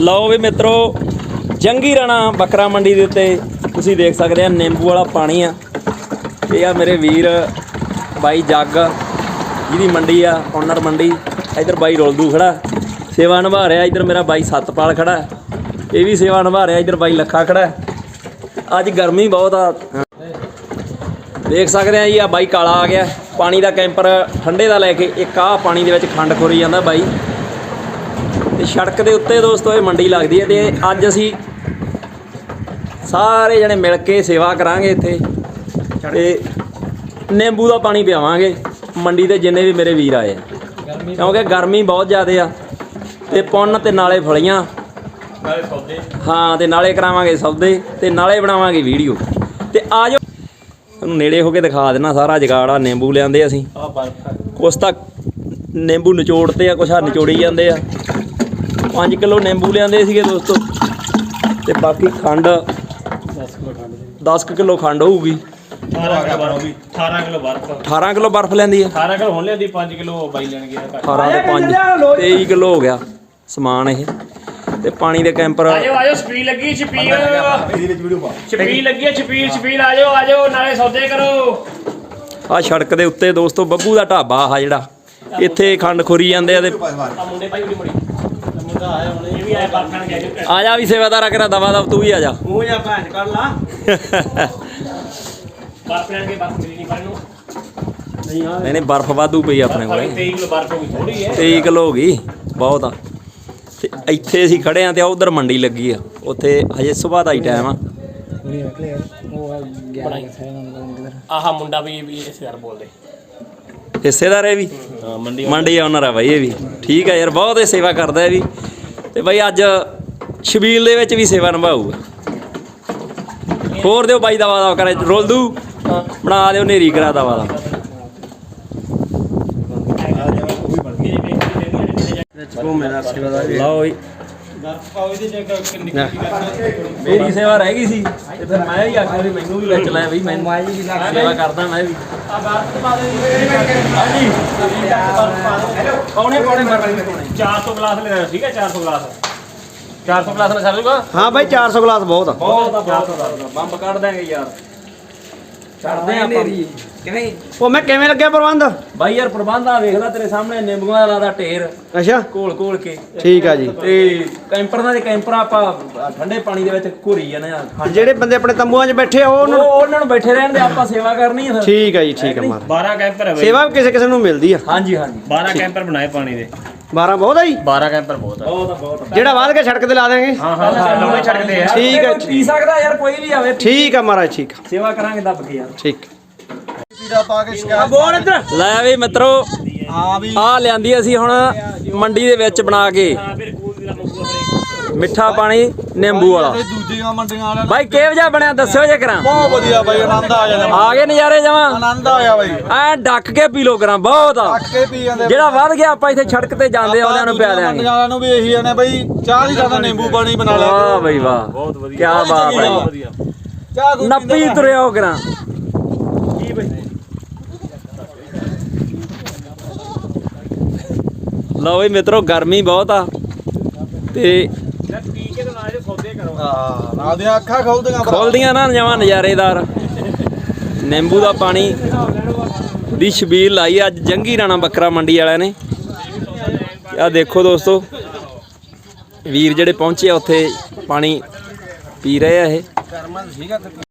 ਲਓ ਵੀ ਮਿੱਤਰੋ, ਜੰਗੀ ਰਾਣਾ ਬੱਕਰਾ ਮੰਡੀ ਦੇ ਉੱਤੇ ਤੁਸੀਂ ਦੇਖ ਸਕਦੇ ਆ, ਨਿੰਬੂ ਵਾਲਾ ਪਾਣੀ ਆ। ਇਹ ਆ ਮੇਰੇ ਵੀਰ ਬਾਈ ਜੱਗ, ਜਿਹਦੀ ਮੰਡੀ ਆ ਓਨਰ ਮੰਡੀ। ਇਧਰ ਬਾਈ ਰੋਲਦੂ ਖੜਾ। ਸੇਵਾ ਨਿਭਾ ਰਿਹਾ, ਇਧਰ ਮੇਰਾ ਬਾਈ ਸਤਪਾਲ ਖੜਾ। ਇਹ ਵੀ ਸੇਵਾ ਨਿਭਾ ਰਿਹਾ, ਇਧਰ ਬਾਈ ਲੱਖਾ ਖੜਾ। ਅੱਜ ਗਰਮੀ ਬਹੁਤ ਆ। ਦੇਖ ਸਕਦੇ ਆ ਜੀ, ਆ ਬਾਈ ਕਾਲਾ ਆ ਗਿਆ। ਪਾਣੀ ਦਾ ਕੈਂਪਰ ਠੰਡੇ ਦਾ ਲੈ ਕੇ ਇੱਕ ਆ ਪਾਣੀ ਦੇ ਵਿੱਚ ਖੰਡ ਖੋਰੀ ਜਾਂਦਾ ਬਾਈ। ਤੇ ਸੜਕ ਦੇ ਉੱਤੇ ਦੋਸਤੋ ਇਹ ਮੰਡੀ ਲੱਗਦੀ ਹੈ ਤੇ ਅੱਜ ਅਸੀਂ ਸਾਰੇ ਜਣੇ ਮਿਲ ਕੇ ਸੇਵਾ ਕਰਾਂਗੇ ਇੱਥੇ ਤੇ ਨਿੰਬੂ ਦਾ ਪਾਣੀ ਪਿਆਵਾਂਗੇ। ਮੰਡੀ ਤੇ ਜਿੰਨੇ ਵੀ ਮੇਰੇ ਵੀਰ ਆਏ ਆ। ਕਿਉਂਕਿ ਗਰਮੀ ਬਹੁਤ ਜ਼ਿਆਦੇ ਆ ਤੇ ਪੁੰਨ ਤੇ ਨਾਲੇ ਫਲੀਆਂ। ਨਾਲੇ ਸੌਦੇ। ਹਾਂ ਤੇ ਨਾਲੇ ਕਰਾਵਾਂਗੇ ਸੌਦੇ ਤੇ ਨਾਲੇ ਬਣਾਵਾਂਗੇ ਵੀਡੀਓ। ਤੇ ਆ ਜਾਓ ਤੁਹਾਨੂੰ ਨੇੜੇ ਹੋ ਕੇ ਦਿਖਾ ਦੇਣਾ ਸਾਰਾ ਜਗਾੜ ਆ ਨਿੰਬੂ ਲਿਆਂਦੇ ਅਸੀਂ। ਕੁਛ ਤਾਂ ਨਿੰਬੂ ਨਿਚੋੜਦੇ ਆ ਕੁਛ ਆ ਨਿਚੋੜੀ ਜਾਂਦੇ ਆ। 5 ਕਿਲੋ ਨਿੰਬੂ ਲਿਆਂਦੇ ਸੀਗੇ ਦੋਸਤੋ। ਤੇ ਬਾਕੀ ਖੰਡ 10 ਕਿਲੋ ਖੰਡ 10 ਕਿਲੋ ਖੰਡ ਹੋਊਗੀ। 18 ਕਿਲੋ ਬਰਫ ਵੀ 18 ਕਿਲੋ ਬਰਫ। 18 ਕਿਲੋ ਬਰਫ਼ ਲੈਂਦੀ ਆ। 18 ਕਿਲੋ ਹੁਣ ਲਿਆਦੀ 5 ਕਿਲੋ ਬਾਈ ਲੈਣ ਗਿਆ ਘੱਟ। 18 ਤੇ 5 23 ਕਿਲੋ ਹੋ ਗਿਆ ਸਮਾਨ ਇਹ। ਤੇ ਪਾਣੀ ਦੇ ਕੈਂਪਰ ਆਜੋ ਆਜੋ ਛਪੀਲ ਲੱਗੀ ਛਪੀਲ। ਛਪੀਲ ਲੱਗੀ ਹੈ ਛਪੀਲ ਛਪੀਲ ਆਜੋ ਆਜੋ ਨਾਲੇ ਸੌਦੇ ਕਰੋ। ਆ ਸੜਕ ਦੇ ਉੱਤੇ ਦੋਸਤੋ ਬੱਬੂ ਦਾ ਢਾਬਾ ਆ ਜਿਹੜਾ। ਇੱਥੇ ਖੰਡ ਖੋਰੀ ਜਾਂਦੇ ਆ ਤੇ ਮੁੰਡੇ ਭਾਈ ਇਹ ਵੀ ਆਇਆ ਬਾਖਣ ਗਿਆ ਜੋ ਆ ਜਾ ਵੀ ਸੇਵਾਦਾਰਾ ਕਰਾ ਦਵਾ ਦਵ ਤੂੰ ਵੀ ਆ ਜਾ। ਮੂੰਹ ਜਾਂ ਭੈਣ ਕਰ ਲਾ। ਬਰਫ ਲੈਣ ਕੇ ਬਰਫ ਮਿਲੀ ਨਹੀਂ ਨੂੰ ਨਹੀਂ ਆ। ਨਹੀਂ ਨਹੀਂ ਬਰਫ਼ ਵਾਧੂ ਪਈ ਆਪਣੇ ਕੋਲੇ। 23 ਕਿਲੋ ਬਰਫ ਹੋਈ ਥੋੜੀ ਹੈ। 23 ਕਿਲੋ ਹੋ ਗਈ ਬਹੁਤ ਆ। ਤੇ ਇੱਥੇ ਅਸੀਂ ਖੜੇ ਆ ਤੇ ਉਧਰ ਮੰਡੀ ਲੱਗੀ ਆ। ਉੱਥੇ ਹਜੇ ਸਵੇਰ ਦਾ ਹੀ ਟਾਈਮ ਆ। ਆਹਾ ਮੁੰਡਾ ਵੀ ਵੀ ਇਸ ਯਾਰ ਬੋਲਦੇ। ਹਿੱਸੇਦਾਰ ਇਹ ਵੀ? ਹਾਂ। ਮੰਡੀ ਮੰਡੀ ਆ ਬਾਈ ਇਹ ਵੀ। ਠੀਕ ਆ ਯਾਰ, ਬਹੁਤ ਇਹ ਸੇਵਾ ਕਰਦਾ ਇਹ ਵੀ। ਤੇ ਬਾਈ ਅੱਜ ਸ਼ਬੀਲ ਦੇ ਵਿੱਚ ਵੀ ਸੇਵਾ ਨਿਭਾਊਗਾ। ਹੋਰ ਦਿਓ ਬਾਈ ਦਾ ਦਵਾ ਕਰੇ, ਰੋਲ ਦੂ। ਬਣਾ ਦਿਓ ਨੇਰੀ ਕਰਾ ਦਵਾ ਦਾ ਲਓ ਜੀ। ਮੇਰੀ ਸੇਵਾ ਰਹਿ ਗਈ ਸੀ ਤੇ ਫਿਰ ਮੈਂ ਹੀ ਆਖਿਆ ਵੀ ਮੈਨੂੰ ਵੀ ਵਿੱਚ ਲੈ ਬਈ ਮੈਂ ਸੇਵਾ ਕਰਦਾ ਮੈਂ ਵੀ। ਹਾਂਜੀ। ਕੌਣੇ ਕੌਣੇ ਮਰ ਰਹੇ ਕੌਣੇ? 400 ਗਲਾਸ ਲੈਣਾ ਠੀਕ ਹੈ? 400 ਗਲਾਸ। 400 ਗਲਾਸ ਨਾਲ ਚੱਲ ਜੂਗਾ ਹਾਂ ਬਾਈ 400 ਗਲਾਸ ਬਹੁਤ ਆ। ਬਹੁਤ ਆ ਬਹੁਤ ਆ ਬੰਬ ਕੱਢ ਦਾਂਗੇ ਯਾਰ। ਕਰਦੇ ਆਪਾਂ। ਉਹ ਮੈਂ ਕਿਵੇਂ ਲੱਗਿਆ ਪ੍ਰਬੰਧ? ਬਾਈ ਯਾਰ ਪ੍ਰਬੰਧ ਆ ਵੇਖਦਾ ਤੇਰੇ ਸਾਹਮਣੇ ਨਿੰਬੂਆਂ ਦਾ ਲਾਦਾ ਢੇਰ। ਅੱਛਾ। ਕੋਲ ਕੋਲ ਕੇ। ਠੀਕ ਆ ਜੀ। ਤੇ ਕੈਂਪਰ ਨਾਲ ਦੇ ਕੈਂਪਰ ਆਪਾਂ ਠੰਡੇ ਪਾਣੀ ਦੇ ਵਿੱਚ ਘੋਰੀ ਜਾਂਦੇ ਆ ਜਿਹੜੇ ਬੰਦੇ ਆਪਣੇ ਤੰਬੂਆਂ 'ਚ ਬੈਠੇ ਆ ਉਹ ਉਹ ਉਹਨਾਂ ਨੂੰ- ਉਹਨਾਂ ਨੂੰ ਬੈਠੇ ਰਹਿਣ ਦੇ ਆਪਾਂ ਸੇਵਾ ਕਰਨੀ ਹੈ ਫਿਰ ਠੀਕ ਆ ਜੀ ਠੀਕ ਆ ਮਾਰ 12 ਕੈਂਪਰ ਹੈ ਬਈ। ਸੇਵਾ ਵੀ ਕਿਸੇ ਕਿਸੇ ਨੂੰ ਮਿਲਦੀ ਆ। ਹਾਂਜੀ ਹਾਂਜੀ। 12 ਕੈਂਪਰ ਬਣਾਏ ਪਾਣੀ ਦੇ। 12 ਬਹੁਤ ਆ ਜੀ? 12 ਕੈਂਪਰ ਬਹੁਤ ਆ। ਬਹੁਤ ਆ ਬਹੁਤ ਆ। ਜਿਹੜਾ ਵਾਧ ਕੇ ਸੜਕ ਤੇ ਲਾ ਦੇਾਂਗੇ ਹਾਂ ਹਾਂ ਲਾਉਣੇ ਛੱਡਦੇ ਆ। ਠੀਕ ਹੈ, ਪੀ ਸਕਦਾ ਯਾਰ ਕੋਈ ਵੀ ਆਵੇ। ਠੀਕ ਆ ਮਹਾਰਾਜ ਠੀਕ ਆ। ਸੇਵਾ ਕਰਾਂਗੇ ਦੱਬ ਕੇ ਯਾਰ। ਠੀਕ। ਬੋਲ ਇੱਧਰ। ਲੈ ਵੀ ਮਿੱਤਰੋ ਹਾਂ ਵੀ। ਆ ਲਿਆਂਦੀ ਅਸੀਂ ਹੁਣ ਮੰਡੀ ਦੇ ਵਿੱਚ ਬਣਾ ਕੇ। ਮਿੱਠਾ ਪਾਣੀ ਨਿੰਬੂ ਵਾਲਾ। ਦੂਜੀਆਂ ਮੰਡੀਆਂ ਵਾਲਿਆਂ ਬਾਈ ਕਿਹੋ ਜਿਹਾ ਬਣਿਆ ਦੱਸਿਓ ਜੇ ਕਰਾਂ। ਬਹੁਤ ਵਧੀਆ ਬਾਈ ਆਨੰਦ ਆ ਜਾਂਦਾ। ਆ ਗਏ ਨਜ਼ਾਰੇ ਜਮਾਂ। ਆਨੰਦ ਆਇਆ ਬਾਈ। ਐ ਡੱਕ ਕੇ ਪੀ ਲੋ ਕਰਾਂ ਬਹੁਤ ਆ। ਅੱਕ ਕੇ ਪੀ ਜਾਂਦੇ ਜਿਹੜਾ ਵੱਧ ਗਿਆ ਆਪਾਂ ਇੱਥੇ ਸੜਕ ਤੇ ਜਾਂਦੇ ਆ ਉਹਦਿਆਂ ਨੂੰ ਪਿਆ ਮੰਡੀਆਂ ਦਿਆਂਗੇ ਵਾਲਿਆਂ ਨੂੰ ਵੀ ਇਹੀ ਆਨੇ ਬਾਈ ਚਾਹ ਦੀ ਜ਼ਿਆਦਾ ਨਿੰਬੂ ਪਾਣੀ ਬਣਾ ਲਿਆ ਵਾਹ ਬਈ ਵਾਹ। ਬਹੁਤ ਵਧੀਆ। ਕੀ ਬਾਤ ਹੈ। ਵਧੀਆ ਚਾਹ ਕੋਈ ਨੱਪੀ ਤੁਰਿਆ ਹੋ ਕਰਾਂ। ਲਓ ਵੀ ਮਿੱਤਰੋ ਗਰਮੀ ਬਹੁਤ ਆ ਤੇ ਪੀ ਕੇ ਤਾਂ ਨਾਲ ਸੌਦੇ ਕਰੋ। ਹਾਂ ਨਾਲ ਦੀਆਂ ਅੱਖਾਂ ਖੋਲਦੀਆਂ ਨਾ ਜਮਾਂ ਨਜ਼ਾਰੇਦਾਰ। ਨਿੰਬੂ ਦਾ ਪਾਣੀ। ਦੀ ਛਬੀਲ ਲਾਈ ਅੱਜ ਜੰਗੀ ਰਾਣਾ ਬੱਕਰਾ ਮੰਡੀ ਵਾਲਿਆਂ ਨੇ। ਆ ਦੇਖੋ ਦੋਸਤੋ ਵੀਰ ਜਿਹੜੇ ਪਹੁੰਚੇ ਆ ਉੱਥੇ ਪਾਣੀ ਪੀ ਰਹੇ ਆ ਇਹ।